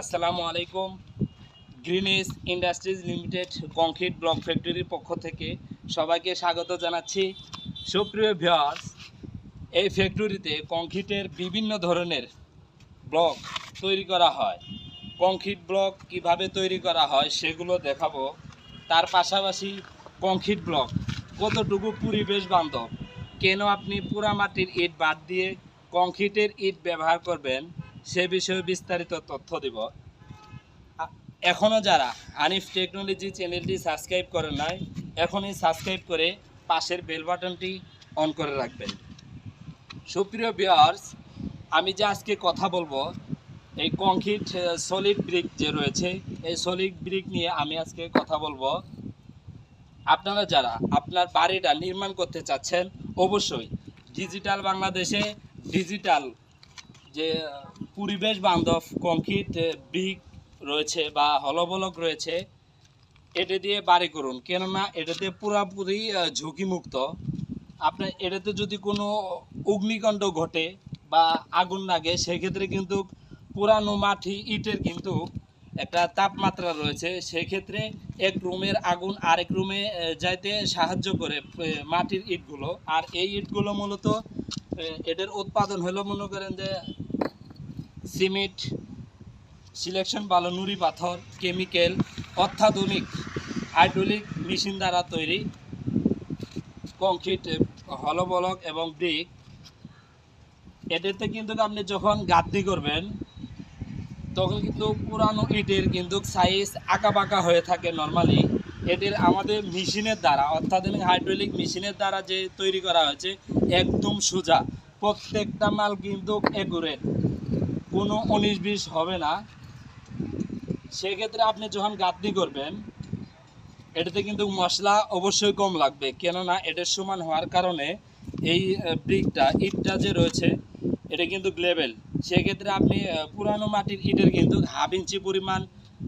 আসসালামু আলাইকুম। Greenidge industries limited concrete block ফ্যাক্টরির পক্ষ থেকে সবাইকে স্বাগত জানাচ্ছি। সুপ্রিয় ভিউয়ার্স, এই ফ্যাক্টরিতে কংক্রিটের বিভিন্ন ধরনের ব্লক তৈরি করা হয়। কংক্রিট ব্লক কীভাবে তৈরি করা হয় সেগুলো দেখাবো। তার পাশাপাশি কংক্রিট ব্লক কতটুকু পরিবেশ বান্ধব, কেন আপনি পোড়ামাটির ইট বাদ দিয়ে কংক্রিটের ইট ব্যবহার করবেন সে বিষয়ে বিস্তারিত তথ্য দিব। এখনও যারা আনিফ টেকনোলজি চ্যানেলটি সাবস্ক্রাইব করেন নাই, এখনই সাবস্ক্রাইব করে পাশের বেল বাটনটি অন করে রাখবেন। সুপ্রিয় ভিউয়ার্স আমি যে আজকে কথা বলব, এই কংক্রিট সলিড ব্রিক যে রয়েছে, এই সলিড ব্রিক নিয়ে আমি আজকে কথা বলব। আপনারা যারা আপনার বাড়িটা নির্মাণ করতে চাচ্ছেন, অবশ্যই ডিজিটাল বাংলাদেশে ডিজিটাল যে, পরিবেশ বান্ধব কংক্রিট ব্রিক রয়েছে বা হলবলক রয়েছে, এটা দিয়ে বাড়ি করুন। কেননা এটাতে পুরাপুরি ঝুঁকিমুক্ত। আপনার এটাতে যদি কোনো অগ্নিকাণ্ড ঘটে বা আগুন লাগে, সেক্ষেত্রে কিন্তু পুরানো মাটি, ইটের কিন্তু একটা তাপমাত্রা রয়েছে। সেক্ষেত্রে এক রুমের আগুন আরেক রুমে যাইতে সাহায্য করে মাটির ইটগুলো। আর এই ইটগুলো মূলত এদের উৎপাদন হলো মনে করেন যে সিমেন্ট, সিলেকশন ভালো নুড়ি পাথর, কেমিক্যাল, অত্যাধুনিক, হাইড্রোলিক মেশিন দ্বারা তৈরি, কংক্রিট, হলবলক এবং ব্রিক। এটাতে কিন্তু আপনি যখন গাদ্দি করবেন, তখন কিন্তু পুরানো ইটের কিন্তু সাইজ আঁকা বাঁকা হয়ে থাকে নর্মালি এদের আমাদের মেশিনের দ্বারা অত্যাধুনিক হাইড্রোলিক মেশিনের দ্বারা যে তৈরি করা হয়েছে, একদম সোজা। প্রত্যেকটা মাল কিন্তু একুরেট কোনো উনিশ বিশ হবে না। সেক্ষেত্রে আপনি যখন গাঁথনি করবেন, এটাতে কিন্তু মশলা অবশ্যই কম লাগবে। কেননা এটার সমান হওয়ার কারণে এই ব্রিকটা ইটটা যে রয়েছে, এটা কিন্তু গ্লেবেল সেক্ষেত্রে আপনি পুরানো মাটির ইটের কিন্তু হাফ ইঞ্চি পরিমাণ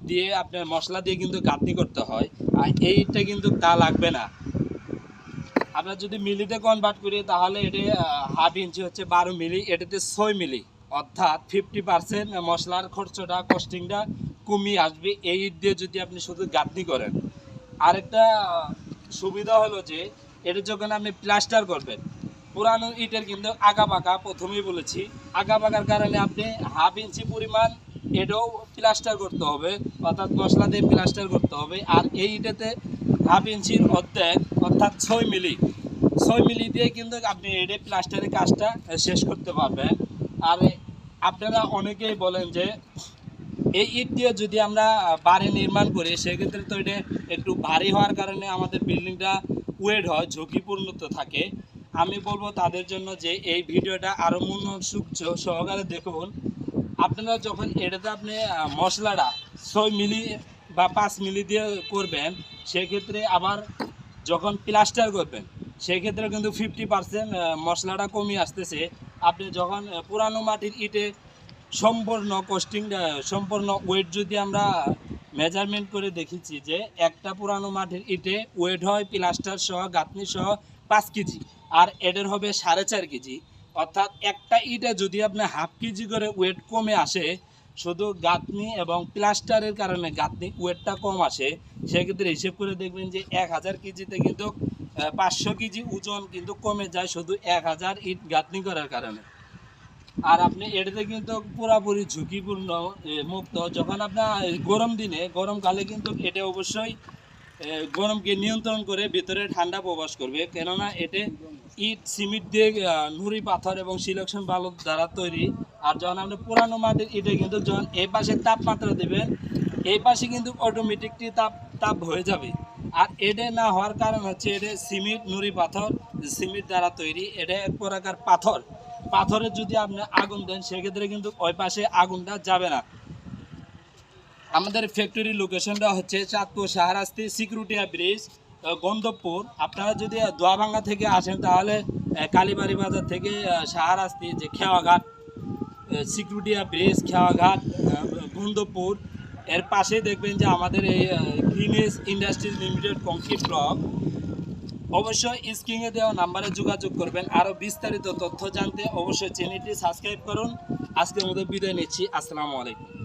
দিয়ে আপনার মশলা দিয়ে কিন্তু গাঁথনি করতে হয়। আর এই ইটটা কিন্তু তা লাগবে না। আমরা যদি মিলিতে কনভার্ট করি, তাহলে এটা হাফ ইঞ্চি হচ্ছে বারো মিলি, এটাতে ছয় মিলি। অর্থাৎ ফিফটি পার্সেন্ট মশলার খরচটা কস্টিংটা কমিয়ে আসবে। এই দিয়ে যদি আপনি শুধু গাঁথনি করেন। আরেকটা সুবিধা হলো যে, এটা যখন আপনি প্লাস্টার করবেন, পুরানো ইটের কিন্তু আগা বাঁকা প্রথমেই বলেছি। আগা বাঁকার কারণে আপনি হাফ ইঞ্চি পরিমাণ এটাও প্লাস্টার করতে হবে, অর্থাৎ মশলা দিয়ে প্লাস্টার করতে হবে। আর এই ইটেতে হাফ ইঞ্চির অর্ধেক, অর্থাৎ ছয় মিলি ছয় মিলি দিয়ে কিন্তু আপনি এটা প্লাস্টারের কাজটা শেষ করতে পারবেন। আর আপনারা অনেকেই বলেন যে, এই ইট দিয়ে যদি আমরা বাড়ি নির্মাণ করি, সেক্ষেত্রে তো এটা একটু ভারী হওয়ার কারণে আমাদের বিল্ডিংটা ওয়েট হয়, ঝুঁকিপূর্ণ তো থাকে। আমি বলব তাদের জন্য যে, এই ভিডিওটা আরও সহ- সহকারে দেখুন। আপনারা যখন এটাতে আপনি মশলাটা ছয় মিলি বা পাঁচ মিলি দিয়ে করবেন, সেক্ষেত্রে আবার যখন প্লাস্টার করবেন, সেক্ষেত্রে কিন্তু ফিফটি পার্সেন্ট মশলাটা কমিয়ে আসতেছে। আপনি যখন পুরানো মাটির ইটে সম্পূর্ণ কস্টিং সম্পূর্ণ ওয়েট যদি আমরা মেজারমেন্ট করে দেখেছি যে একটা পুরানো মাটির ইটে ওয়েট হয় প্লাস্টার সহ, গাঁথনি সহ পাঁচ কেজি, আর এদের হবে সাড়ে চার কেজি অর্থাৎ একটা ইটে যদি আপনি হাফ কেজি করে ওয়েট কমে আসে, শুধু গাঁথনি এবং প্লাস্টারের কারণে গাঁথনি ওয়েটটা কম আসে, সেক্ষেত্রে হিসেব করে দেখবেন যে এক হাজার কেজিতে কিন্তু পাঁচশো কেজি ওজন কিন্তু কমে যায় শুধু এক হাজার ইট গাঁথনি করার কারণে। আর আপনি এটাতে কিন্তু পুরাপুরি ঝুঁকিপূর্ণ মুক্ত। যখন আপনার গরম দিনে, গরমকালে কিন্তু এটা অবশ্যই গরমকে নিয়ন্ত্রণ করে ভিতরে ঠান্ডা প্রবেশ করবে। কেননা এতে ইট, সিমেন্ট দিয়ে নুড়ি, পাথর এবং সিলেকশন বালুর দ্বারা তৈরি। আর যখন আপনি পুরানো মাটির ইটে কিন্তু যখন এই পাশে তাপমাত্রা দেবেন, এই পাশে কিন্তু অটোমেটিকলি তাপ তাপ হয়ে যাবে। আর এটা না হওয়ার কারণ হচ্ছে এটা সিমেন্ট, নুড়ি, পাথর, সিমেন্ট দ্বারা তৈরি। এটা এক প্রকার পাথর। পাথরের যদি আপনি আগুন দেন, সেক্ষেত্রে কিন্তু ওই পাশে আগুনটা যাবে না। আমাদের ফ্যাক্টরি লোকেশনটা হচ্ছে চাঁদপুর শাহরাস্তি সিকিউরিটিয়া ব্রিজ গন্ধবপুর আপনারা যদি দোয়াভাঙ্গা থেকে আসেন তাহলে কালীবাড়ি বাজার থেকে শাহরাস্তি যে খেওয়াঘাট সিকিউরিটিয়া ব্রিজ, খেওয়াঘাট গন্ধবপুর এর পাশেই দেখবেন যে আমাদের এই Greenness Industries Limited concrete block অবশ্যই স্ক্রিনে দেওয়া নাম্বারে যোগাযোগ করবেন। আরও বিস্তারিত তথ্য জানতে অবশ্যই চ্যানেলটি সাবস্ক্রাইব করুন। আজকের মতো বিদায় নিচ্ছি। আসসালামু আলাইকুম।